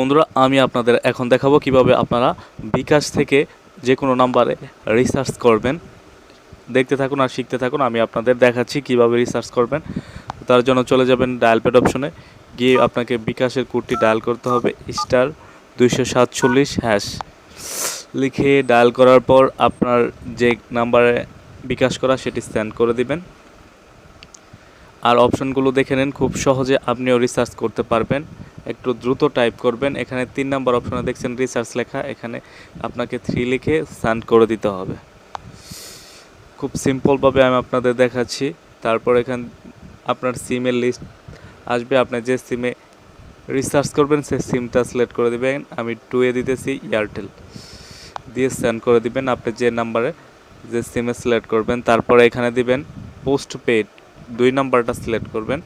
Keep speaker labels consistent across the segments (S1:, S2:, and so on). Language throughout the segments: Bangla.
S1: বন্ধুরা, আমি আপনাদের এখন দেখাবো কীভাবে আপনারা বিকাশ থেকে যে কোনো নাম্বারে রিসার্চ করবেন। দেখতে থাকুন আর শিখতে থাকুন, আমি আপনাদের দেখাচ্ছি কীভাবে রিসার্চ করবেন। তার জন্য চলে যাবেন ডায়াল প্যাড অপশনে গিয়ে আপনাকে বিকাশের কোডটি ডায়াল করতে হবে স্টার দুইশো সাতচল্লিশ হ্যাশ লিখে ডায়াল করার পর আপনার যে নাম্বারে বিকাশ করা সেটি স্ক্যান করে দিবেন। আর অপশনগুলো দেখে নেন, খুব সহজে আপনিও রিসার্চ করতে পারবেন। একটু দ্রুত টাইপ করবেন। এখানে তিন নম্বর অপশনে দেখছেন রিসার্চ লেখা। এখানে আপনাকে থ্রি লিখে সেন্ড করে দিতে হবে। খুব সিম্পলভাবে আমি আপনাদের দেখাচ্ছি। তারপর এখান, আপনার সিমের লিস্ট আসবে। আপনি যে সিমে রিসার্চ করবেন, সেই সিমটা সিলেক্ট করে দিবেন। আমি টু এ দিতেছি এয়ারটেল দিয়ে সেন্ড করে দিবেন। আপনি যে নাম্বারে যে সিমে সিলেক্ট করবেন, তারপরে এখানে দিবেন পোস্ট পেড দুই নাম্বারটা সিলেক্ট করবেন।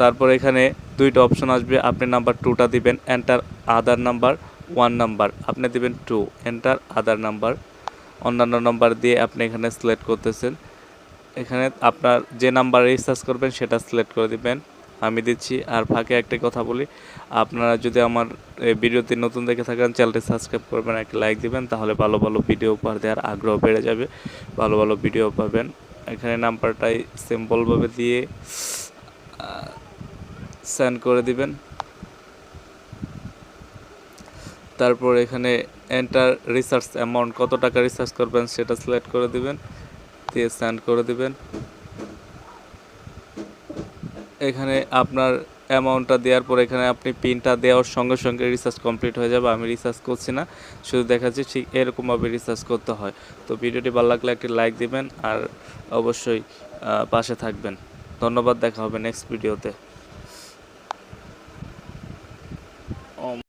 S1: তারপর এখানে দুইটা অপশন আসবে। আপনি নাম্বার টুটা দিবেন enter other number one number আপনি দিবেন টু এন্টার আদার নাম্বার অন্যান্য নাম্বার দিয়ে আপনি এখানে সিলেক্ট করতেছেন। এখানে আপনার যে নাম্বার রিচার্জ করবেন, সেটা সিলেক্ট করে দিবেন। আমি দিচ্ছি, আর ফাঁকে একটা কথা বলি। আপনারা যদি আমার ভিডিওতে নতুন দেখে থাকেন, চ্যানেলটি সাবস্ক্রাইব করবেন, একটা লাইক দিবেন, তাহলে ভালো ভালো ভিডিও উপহার দেওয়ার আগ্রহ বেড়ে যাবে। ভালো ভালো ভিডিও পাবেন। এখানে নাম্বারটাই সিম্পলভাবে দিয়ে সেন্ড করে দিবেন। তারপর এখানে এন্টার রিসার্চ অ্যামাউন্ট কত টাকা রিসার্চ করবেন সেটা সিলেক্ট করে দিবেন, দিয়ে সেন্ড করে দিবেন। এখানে আপনার অ্যামাউন্টটা দেওয়ার পর এখানে আপনি পিনটা দেওয়ার সঙ্গে সঙ্গে রিসার্চ কমপ্লিট হয়ে যাবে। আমি রিসার্চ করছি না, শুধু দেখাচ্ছি ঠিক এরকমভাবে রিসার্চ করতে হয়। তো ভিডিওটি ভালো লাগলে একটি লাইক দিবেন আর অবশ্যই পাশে থাকবেন। ধন্যবাদ, দেখা হবে নেক্সট ভিডিওতে home.